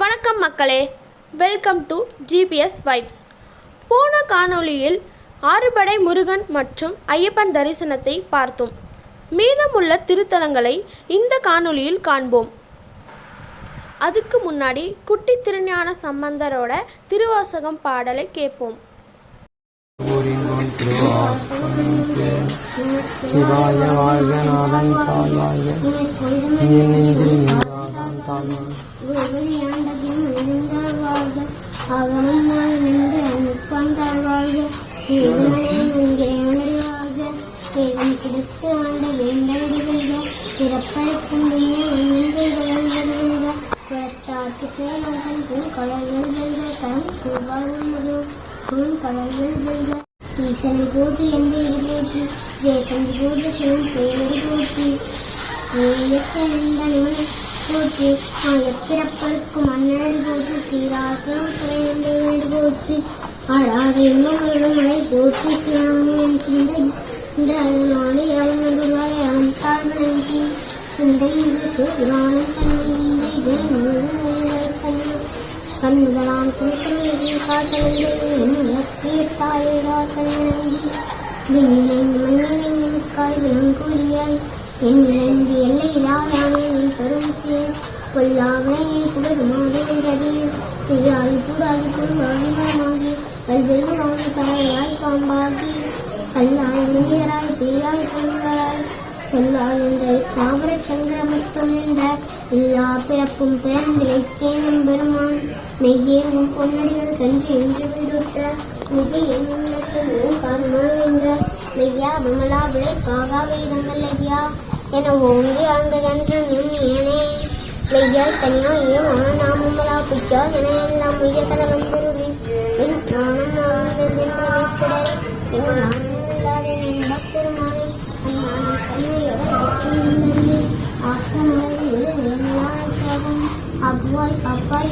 வணக்கம் மக்களே. Welcome to GPS vibes போன காணொளியில் ஆறுபடை முருகன் மற்றும் ஐயப்பன் தரிசனத்தை பார்த்தோம். மீதமுள்ள திருத்தலங்களை இந்த காணொளியில் காண்போம். அதுக்கு முன்னாடி குட்டி திருஞான சம்பந்தரோட திருவாசகம் பாடலை கேட்போம். சிவாய வாழ்க நாதன் தாழ் வாழ்க நீ நெஞ்சில் நின்றாதான் தாழ் வாழ்க ஈசனை போட்டு எந்த இது போட்டு தேசம் போட்டு சிவன் செய்வது போட்டு போட்டு எப்பிறப்பருக்கும் மன்னரை போட்டு சீராசம் குறைந்து வேண்டு போட்டு ஆடாத இன்னும் மலை போட்டு சிவன் சிந்தை. இந்த நாடு அவன் ரூபாய் சிந்தை என்று சொல்கிறான் தன்னை கண்ணுகளாம் காத்தலை தீர்த்தாயிரா கண்ணி விண்ணிலைந்து மண்ணிலைந்து காய் விளங்குரியாய் என்னிழந்து எல்லை ராயானே நீ பெரும் சேர் கொல்லாவனையை புகழுமாறுகிறது கூடாது கூடாதுமாகி கல்வெல்வராகி தாயாய் பாம்பாகி கல்லாய் முனியராய் பேயாய் பொருளாய் சொல்லால் என்ற சாவர சங்கரமத்தும் எல்லா பிறப்பும் பிறந்திழைத்தேனும் பெருமான். மெய்யேவும் பொன்னடிகள் கன்று என்று விடுத்த மிக என்னும் கர்மா என்ற மெய்யா விமலா விளை காகா வேதங்கள் ஐயா என ஓங்கி ஆண்டதன்று ஏனே. மெய்யால் தனியா ஏன் நாமமலா பிச்சா என எல்லாம் மிக கதலம் குருவி என் நானும் நானும் என் அவ்வாய் அப்பாய்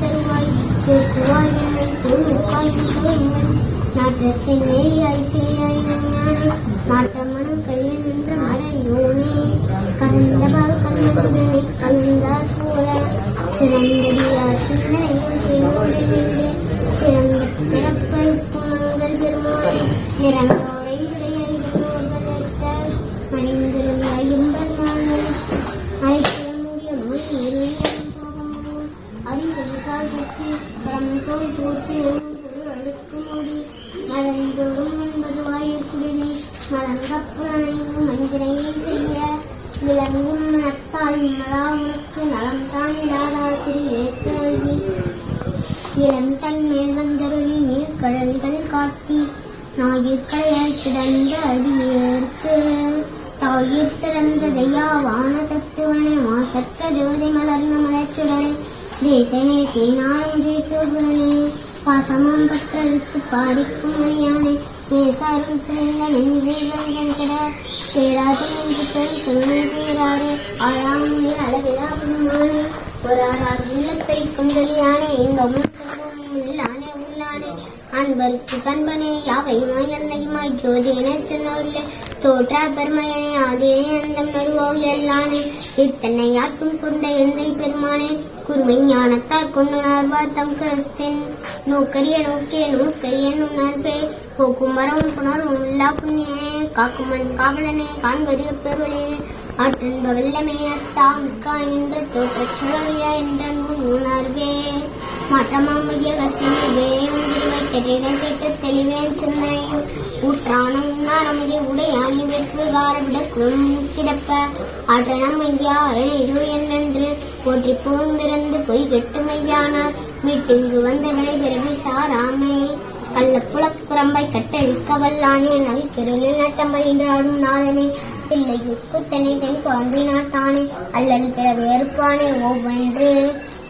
தருவாய் என்னை. மேயாய் செய்யாய் நாட்டமனம் கையில் நின்ற மறையோனே கலந்தபால் கலந்தனை கலந்தார் போல சிறந்தடியார் சிந்தனையில் செய்வோடு பிறந்த பிறப்பருக்கும் மங்கள் பெருமாள் நிறந்தோரை மலர்ந்தோறும் என்பது வாயில் மலர்ந்தப்புறனையும் மஞ்சனையை செய்ய விளங்கும் மனத்தால் மலா உனக்கு நலம் தான் இடாதாசிரியர் கேள்வி இளம் தன் மேல் வந்தருளி நீர் கடல்கள் காட்டி ஞாயிற்களையாய் கிடந்த அடியேற்கு தாயிற் சிறந்த தெய்யாவான தத்துவனே மாசற்ற ஜோதி மலர்ந்த தேசமே தேசோபுரனே பாசமாம் பற்றெடுத்து பாடிக்கும் மணியானே பேசாரும் பிறந்த நெஞ்சே வந்தன் கிட. பேராது என்று பெண் துணை பேராறு ஆழாமுனி அளவிலா பெருமானே ஆறாறு இல்லத்தை கொண்டலியானே இன்பமும் அன்பருக்கு கண்பனே யாவை மாயல்லையுமாய் ஜோதி எனச் தோற்றா பெருமையனே ஆதியே அந்த நடுவோல் எல்லானே. இத்தனை யாக்கும் கொண்ட எந்தை பெருமானே குருமை ஞானத்தார் கொண்டு தம் கருத்தின். நோக்கரிய நோக்கே நோக்கரிய நுண்ணற்பே போக்கும் வரவும் புணரும் உள்ளா புண்ணியனே காக்கும் காவலனே காண்பரிய பெருளே. ஆற்றின்ப வெள்ளமே அத்தா மிக்கா என்ற தோற்றச் சுழலியா என்ற உணர்வே. மாற்றமாம் உயகத்தின் வேலை தெரிட தெளிவேன் சிந்தனையும் ஊற்றானம் உண்ணாரமுடி உடையாணி வெற்றுகார விடக்கும் கிடப்ப. ஆற்றனம் ஐயா அரணெடு என்னென்று போற்றி பூந்திறந்து பொய் கெட்டு மையானார் மீட்டிங்கு வந்த விளை பிறவி சாராமே. கள்ள புலக்குரம்பை கட்டழிக்க வல்லானே நகைக்கிருளில் நட்டம் பயின்றாடும் நாதனே. தில்லை குத்தனை தென் குழந்தை நாட்டானே அல்லல் பிற வேறுப்பானே ஒவ்வொன்று.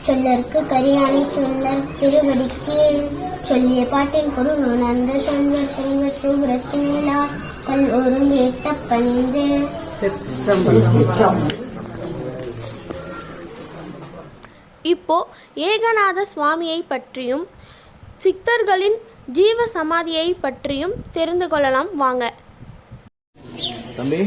சொல்லற்கு கரியானை சொல்லர் திருவடி கீழ் சொல்லிய பாட்டின் பொருள் உணர்ந்த சொல்வர் செல்வர் சுபுரத்தின் விழா கல்லோரும் ஏத்த பணிந்து. இப்போ ஏகநாத சுவாமியை பற்றியும் சித்தர்களின் ஜீவ சமாதியை பற்றியும் தெரிந்து கொள்ளலாம். வாங்க. தம்பி?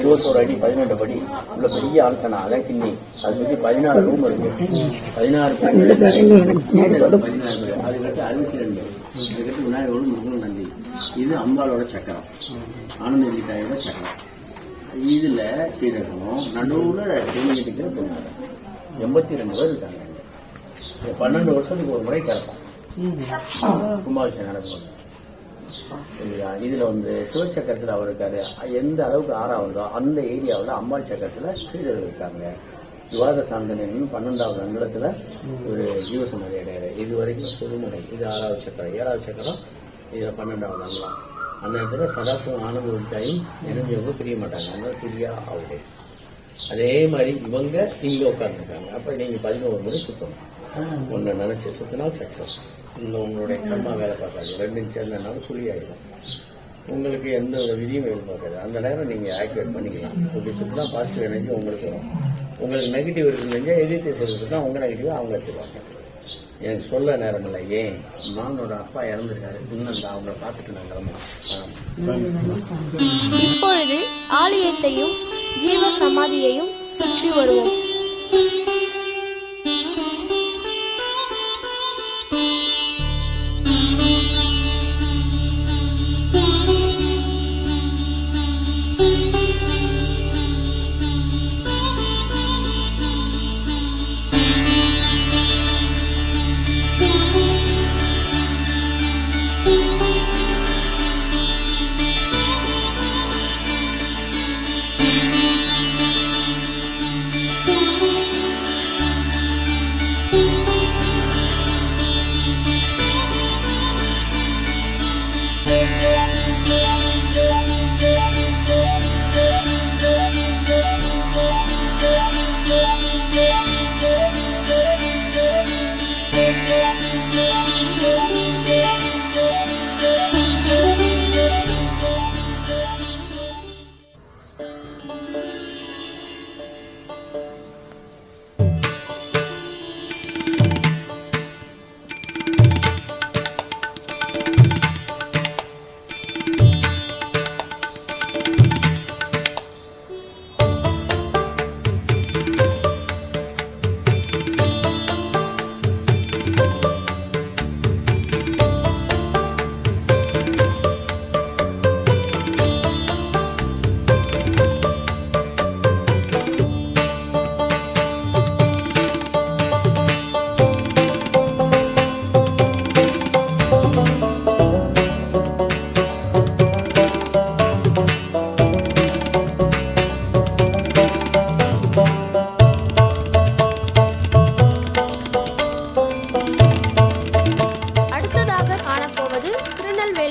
இருபத்தோரு அடி பதினெட்டு படி உள்ள பெரிய ஆழ்த்தனா அதான் கிண்ணி. அது வந்து பதினாறு ரூம் இருக்கு. பதினாறு பதினாறு அது கட்டு அறுபத்தி ரெண்டு. இது கட்டு விநாயகரோடு முருகன் நந்தி இது அம்பாலோட சக்கரம். ஆனந்த தாயோட சக்கரம். இதுல ஸ்ரீரகமும் நடுவுல திருமணத்துக்கு பொண்ணு எண்பத்தி ரெண்டு பேர் இருக்காங்க. பன்னெண்டு வருஷத்துக்கு ஒரு முறை கறப்போம். கும்பாபிஷேகம் நடக்கும். சரியா? இதுல வந்து சிவச்சக்கரத்தில் அவர் இருக்காரு. எந்த அளவுக்கு ஆறாவதோ அந்த ஏரியாவில் அம்பாள் சக்கரத்தில் ஸ்ரீதர் இருக்காங்க. விவாத சாந்தனின் பன்னெண்டாவது அங்கலத்துல ஒரு ஜீவசமதி அடையாறு இது வரைக்கும் பொதுமுறை இது ஆறாவது சக்கரம். ஏழாவது சக்கரம். இதுல பன்னெண்டாவது அங்கலம் அந்த சதாசிவம் ஆனந்த விட்டாயும் இணைஞ்சவங்க பிரிய மாட்டாங்க. அதனால பிரியா ஆகுது அதே மாதிரி இவங்க இங்கே உட்காந்துருக்காங்க அப்போ நீங்கள் பதினோரு முறை சுத்தணும். ஒன்று நினச்சி சுத்தினால் சக்ஸஸ் இன்னும் உங்களுடைய கர்மா வேலை பார்க்காது. ரெண்டும் சேர்ந்தனாலும் சுழி ஆயிடும் உங்களுக்கு எந்த ஒரு விதியும் எதிர்பார்க்காது. அந்த நேரம் நீங்கள் ஆக்டிவேட் பண்ணிக்கலாம். இப்படி சுற்றினா பாசிட்டிவ் எனர்ஜி உங்களுக்கு வரும். உங்களுக்கு நெகட்டிவ் இருக்குன்னு எதிர்த்து செய்யறது தான் உங்கள் நெகட்டிவ் அவங்க எடுத்துப்பாங்க எனக்கு சொல்ல நேரம் இல்லை. ஏன்? மாமனோட அப்பா இறந்துருக்காரு. இன்னும் இந்த அவங்கள பார்த்துட்டு நான் கிளம்புறேன் இப்பொழுது ஆலயத்தையும் ஜீவ சமாதியையும் சுற்றி வருவோம்.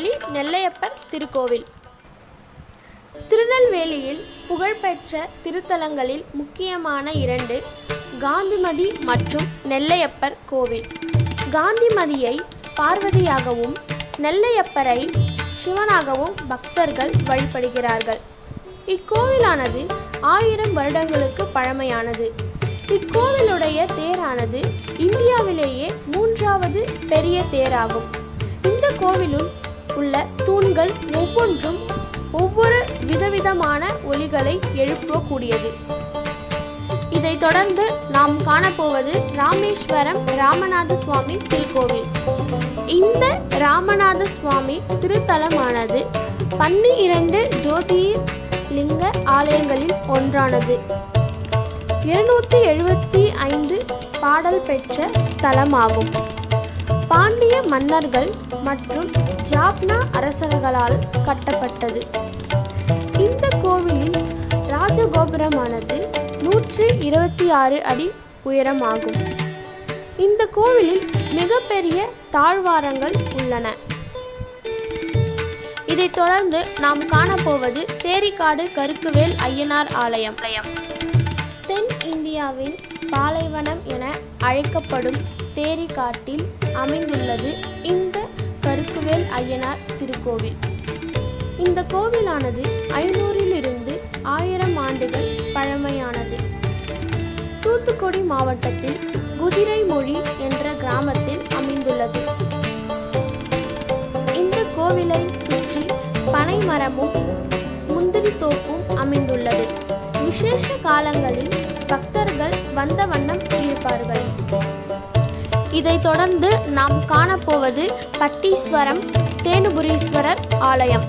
திருநெல்வேலி நெல்லையப்பர் திருக்கோவில். திருநெல்வேலியில் புகழ்பெற்ற திருத்தலங்களில் முக்கியமான இரண்டு காந்திமதி மற்றும் நெல்லையப்பர் கோவில். காந்திமதியை பார்வதியாகவும் நெல்லையப்பரை சிவனாகவும் பக்தர்கள் வழிபடுகிறார்கள். இக்கோவிலானது ஆயிரம் வருடங்களுக்கு பழமையானது. இக்கோவிலுடைய தேரானது இந்தியாவிலேயே மூன்றாவது பெரிய தேராகும். இந்த கோவிலுள் உள்ள தூண்கள் ஒவ்வொன்றும் ஒவ்வொரு விதவிதமான ஒலிகளை எழுப்பக்கூடியது. இதைத் தொடர்ந்து நாம் காணப்போவது ராமேஸ்வரம் ராமநாத சுவாமி திருக்கோவில். இந்த ராமநாத சுவாமி திருத்தலமானது பன்னிரண்டு ஜோதிர் லிங்க ஆலயங்களில் ஒன்றானது. இருநூத்தி எழுபத்தி ஐந்து பாடல் பெற்ற ஸ்தலமாகும். பாண்டிய மன்னர்கள் மற்றும் ஜாப்னா அரசர்களால் கட்டப்பட்டது. இந்த கோவிலில் ராஜகோபுரமானது நூற்றி இருபத்தி ஆறு அடி உயரமாகும். இந்த கோவிலில் மிகப்பெரிய தாழ்வாரங்கள் உள்ளன. இதைத் தொடர்ந்து நாம் காணப்போவது தேரிக்காடு கருக்குவேல் ஐயனார் ஆலயம். தென் இந்தியாவின் பாலைவனம் என அழைக்கப்படும் தேரிக்காட்டில் அமைந்துள்ளது இந்த கருக்குவேல் ஐயனார் திருக்கோவில். இந்த கோவிலானது ஐநூறிலிருந்து ஆயிரம் ஆண்டுகள் பழமையானது. தூத்துக்குடி மாவட்டத்தில் குதிரை மொழி என்ற கிராமத்தில் அமைந்துள்ளது. இந்த கோவிலை சுற்றி பனை மரமும் முந்திரி தோப்பும் அமைந்துள்ளது. விசேஷ காலங்களில் இதைத் தொடர்ந்து நாம் காணப்போவது பட்டீஸ்வரம் தேனுபுரீஸ்வரர் ஆலயம்.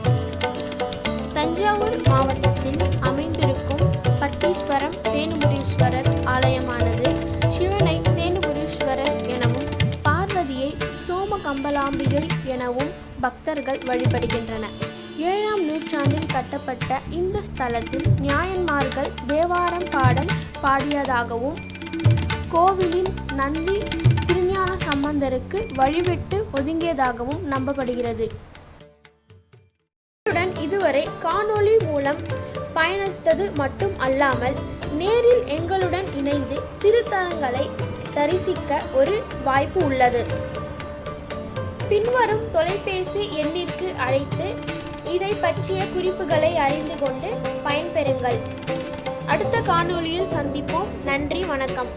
தஞ்சாவூர் மாவட்டத்தில் அமைந்திருக்கும் பட்டீஸ்வரம் தேனுபுரீஸ்வரர் ஆலயமானது சிவனை தேனுபுரீஸ்வரர் எனவும் பார்வதியை சோமகம்பலாம்பிகை எனவும் பக்தர்கள் வழிபடுகின்றனர் ஏழாம் நூற்றாண்டில் கட்டப்பட்ட இந்த ஸ்தலத்தில் நியாயன்மார்கள் தேவாரம் பாடல் பாடியதாகவும் கோவிலின் நந்தி சம்பந்தருக்கு வழிவிட்டு ஒதுங்கியதாகவும் நம்பப்படுகிறது. இதுவரை காணொளி மூலம் பயணித்தது மட்டும் அல்லாமல் நேரில் எங்களுடன் இணைந்து திருத்தலங்களை தரிசிக்க ஒரு வாய்ப்பு உள்ளது. பின்வரும் தொலைபேசி எண்ணிற்கு அழைத்து இதை பற்றிய குறிப்புகளை அறிந்து கொண்டு பயன்பெறுங்கள். அடுத்த காணொளியில் சந்திப்போம். நன்றி வணக்கம்.